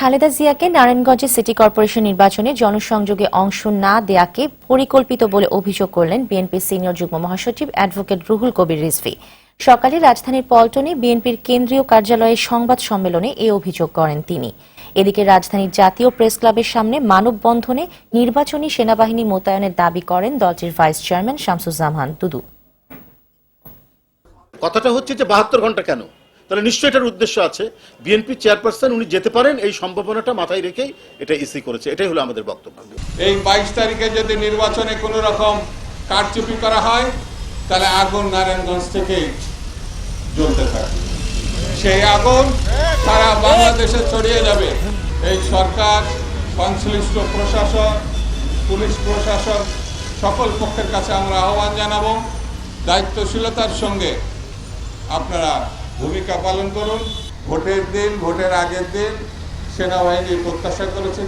খালেদা জিয়াকে নারায়ণগঞ্জে city corporation নির্বাচনে জনসংযোগে অংশ না দেয়াকে পরিকল্পিত বলে অভিযোগ করলেন বিএনপি সিনিয়র যুগ্ম মহাসচিব অ্যাডভোকেট রুহুল কবির রিজভী। সকালে রাজধানীর পল্টনে বিএনপির কেন্দ্রীয় কার্যালয়ে সংবাদ সম্মেলনে এ অভিযোগ করেন তিনি। এদিকে রাজধানীর জাতীয় প্রেস ক্লাবের সামনে মানববন্ধনে নির্বাচনী সেনাবাহিনী মোতায়েনের দাবি করেন দলটির ভাইস চেয়ারম্যান শামসুজ্জামান দুদু। কথাটা হচ্ছে যে বাহাত্তর ঘণ্টা কেন? তাহলে নিশ্চয়ই এটার উদ্দেশ্য আছে। বিএনপি চেয়ারপারসন উনি যেতে পারেন, এই সম্ভাবনাটা মাথায় রেখেই এটা ইসি করেছে। এটাই হলো আমাদের বক্তব্য। এই বাইশ তারিখে যদি নির্বাচনে কোনো রকম কারচুপি করা হয়, তাহলে আগুন নারায়ণগঞ্জ থেকেই জ্বলতে থাকে সেই আগুন সারা বাংলাদেশে ছড়িয়ে যাবে। এই সরকার, সংশ্লিষ্ট প্রশাসন, পুলিশ প্রশাসন সকল পক্ষের কাছে আমরা আহ্বান জানাব। দায়িত্বশীলতার সঙ্গে আপনারা ভূমিকা পালন করুন। ভোটের দিন ভোটের আগের দিন সেনাবাহিনী প্রত্যাশা করেছে